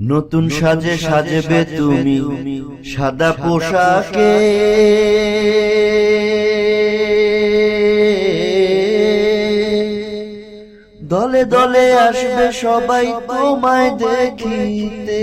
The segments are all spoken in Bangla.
নতুন সাজে সাজবে তুমি সাদা পোশাকে। দলে দলে আসবে সবাই তোমায় দেখিতে।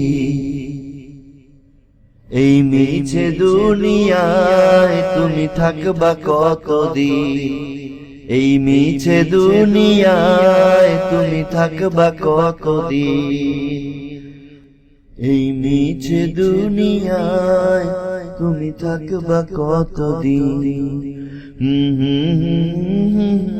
মিছে দুনিয়ায় তুমি থাকবা কতদিন? এই মিছে দুনিয়ায় তুমি থাকবা কতদিন? এই মিছে দুনিয়ায় তুমি থাকবা কতদিন? হুম হুম হুম।